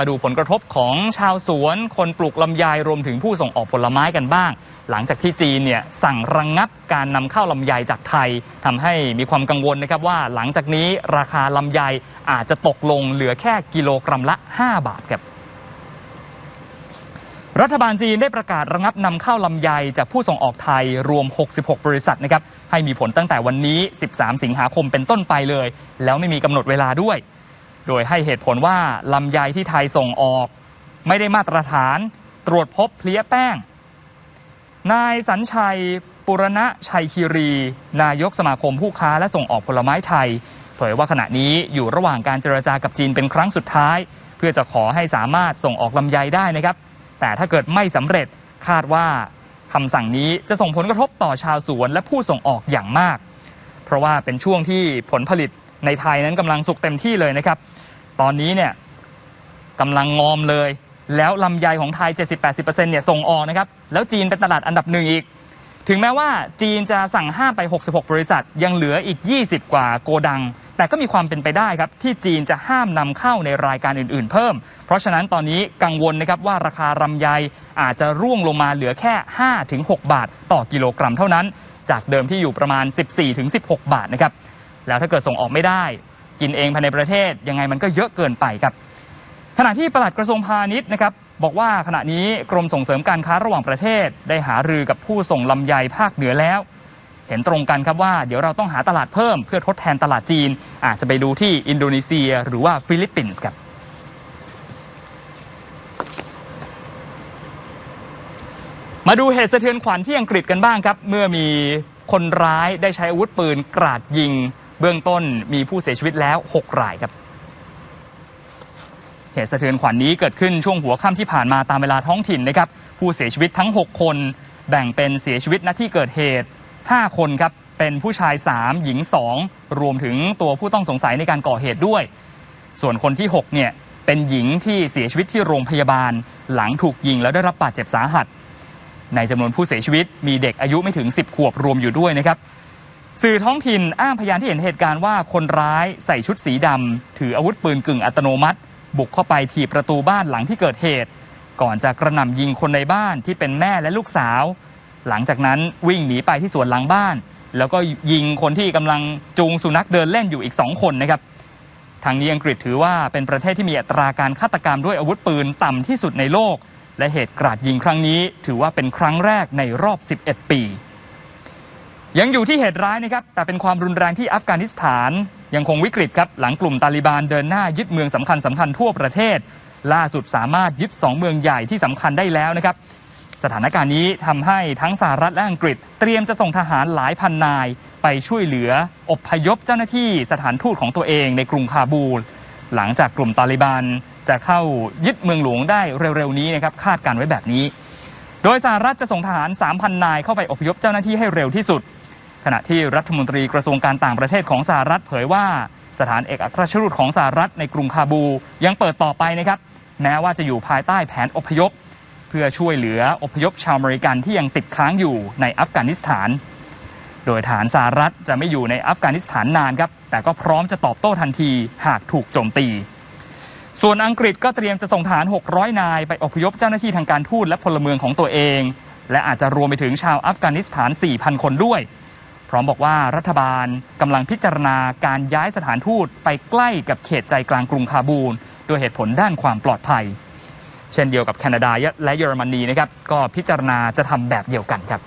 มาดูผลกระทบของชาวสวน คนปลูกลำไยรวมถึงผู้ส่งออกผลไม้กันบ้าง หลังจากที่จีนเนี่ยสั่งระงงับการนำเข้าลำไยจากไทยทำให้มีความกังวลนะครับว่าหลังจากนี้ราคาลำไยอาจจะตกลงเหลือแค่กิโลกรัมละ 5 บาทครับรัฐบาลจีนได้ประกาศระงับนำเข้าลำไยจากผู้ส่งออกไทยรวม 66 บริษัทนะครับให้มีผลตั้งแต่วันนี้ 13 สิงหาคมเป็นต้นไปเลย แล้วไม่มีกำหนดเวลาด้วย โดยให้เหตุผลว่าลำไยที่ไทยส่งออก ไม่ได้มาตรฐานตรวจพบเพลี้ยแป้ง นายสัญชัยปุรณะชัยคีรี นายกสมาคมผู้ค้าและส่งออกผลไม้ไทย เผยว่าขณะนี้อยู่ระหว่างการเจรจากับจีนเป็นครั้งสุดท้าย เพื่อจะขอให้สามารถส่งออกลำไยได้นะครับ แต่ถ้าเกิดไม่สำเร็จคาดว่าคำสั่งนี้จะส่งผลกระทบต่อชาวสวนและผู้ส่งออกอย่างมาก เพราะว่าเป็นช่วงที่ผลผลิต ในไทยนั้นกำลังสุกเต็มที่เลยนะครับ ตอนนี้เนี่ยกำลังงอมเลย แล้วลำไยของไทย 70-80%เนี่ยส่งออกนะครับ แล้วจีนเป็นตลาดอันดับหนึ่งอีก ถึงแม้ว่าจีนจะสั่งห้ามไป 66 บริษัท ยังเหลืออีก 20 กว่าโกดัง แต่ก็มีความเป็นไปได้ครับ ที่จีนจะห้ามนำเข้าในรายการอื่น ๆ เพิ่ม เพราะฉะนั้นตอนนี้กังวลนะครับว่าราคาลำไยอาจจะร่วงลงมาเหลือแค่ 5-6 บาท ต่อกิโลกรัมเท่านั้น จากเดิมที่อยู่ประมาณ 14-16 บาทนะครับ แล้วถ้าเกิดส่งออกไม่ได้ กินเองภายในประเทศยังไงมันก็เยอะเกินไปครับ ขณะที่ปลัดกระทรวงพาณิชย์นะครับบอกว่าขณะนี้กรมส่งเสริมการค้าระหว่างประเทศ ได้หารือกับผู้ส่งลำไยภาคเหนือแล้ว เห็นตรงกันครับว่าเดี๋ยวเราต้องหาตลาดเพิ่มเพื่อทดแทนตลาดจีน อาจจะไปดูที่อินโดนีเซีย หรือว่าฟิลิปปินส์ครับมาดูเหตุสะเทือนขวัญที่อังกฤษกันบ้างครับ เมื่อมีคนร้ายได้ใช้อาวุธปืนกราดยิง เบื้องต้นมีผู้เสียชีวิตแล้ว 6 รายครับ เหตุสะเทือนขวัญนนี้เกิดขึ้นช่วงหัวค่ำที่ผ่านมาตามเวลาท้องถิ่นนะครับ ผู้เสียชีวิตทั้ง 6 คน แบ่งเป็นเสียชีวิตณที่เกิดเหตุ 5 คนครับ เป็นผู้ชาย 3 หญิง 2 รวมถึงตัวผู้ต้องสงสัยในการก่อเหตุด้วย ส่วนคนที่ 6 เนี่ย เป็นหญิงที่เสียชีวิตที่โรงพยาบาล หลังถูกยิงแล้วได้รับบาดเจ็บสาหัส ในจำนวนผู้เสียชีวิตมีเด็กอายุไม่ถึง 10 ขวบรวมอยู่ด้วยนะครับ สื่อท้องถิ่นอ้างพยานที่เห็นเหตุการณ์ว่าคนร้ายใส่ชุดสีดำถืออาวุธปืนกึ่งอัตโนมัติ บุกเข้าไปถีบประตูบ้านหลังที่เกิดเหตุ ก่อนจะกระหน่ำยิงคนในบ้านที่เป็นแม่และลูกสาว หลังจากนั้นวิ่งหนีไปที่สวนหลังบ้าน แล้วก็ยิงคนที่กำลังจูงสุนัขเดินเล่นอยู่อีกสองคนนะครับทางนี้อังกฤษถือว่าเป็นประเทศที่มีอัตราการฆาตกรรมด้วยอาวุธปืนต่ำที่สุดในโลก และเหตุกราดยิงครั้งนี้ ถือว่าเป็นครั้งแรกในรอบ 11 ปี ยังอยู่ที่เหตุร้ายนะครับ แต่เป็นความรุนแรงที่อัฟกานิสถาน ยังคงวิกฤตครับ หลังกลุ่มตาลิบานเดินหน้ายึดเมืองสำคัญสำคัญทั่วประเทศ ล่าสุดสามารถยึด 2 เมืองใหญ่ที่สำคัญได้แล้วนะครับ สถานการณ์นี้ทำให้ทั้งสหรัฐและอังกฤษ เตรียมจะส่งทหารหลายพันนาย ไปช่วยเหลืออบพยพเจ้าหน้าที่สถานทูตของตัวเองในกรุงคาบูล หลังจากกลุ่มตาลิบันจะเข้ายึดเมืองหลวงได้เร็วๆนี้นะครับคาดการไว้แบบนี้ โดยสหรัฐจะส่งทหาร 3,000 นายเข้าไปอพยพเจ้าหน้าที่ให้เร็วที่สุด ขณะที่รัฐมนตรีกระทรวงการต่างประเทศของสหรัฐเผยว่าสถานเอกอัครราชทูตของสหรัฐในกรุงคาบูยังเปิดต่อไปนะครับ แม้ว่าจะอยู่ภายใต้แผนอพยพ เพื่อช่วยเหลืออพยพชาวอเมริกันที่ยังติดค้างอยู่ในอัฟกานิสถาน โดยฐานสหรัฐจะไม่อยู่ในอัฟกานิสถานนานครับ แต่ก็พร้อมจะตอบโต้ทันทีหากถูกโจมตี ส่วนอังกฤษก็เตรียมจะส่งทหาร600 นายไปอพยพเจ้าหน้าที่ทางการทูตและพลเมืองของตัวเอง และอาจจะรวมไปถึงชาวอัฟกานิสถาน 4,000 คนด้วย ร้อมบอกว่ารัฐบาลกำลังพิจารณาการย้ายสถานทูตไปใกล้กับเขตใจกลางกรุงคาบูลด้วยเหตุผลด้านความปลอดภัย เช่นเดียวกับแคนาดาและเยอรมนีนะครับก็พิจารณาจะทำแบบเดียวกันครับ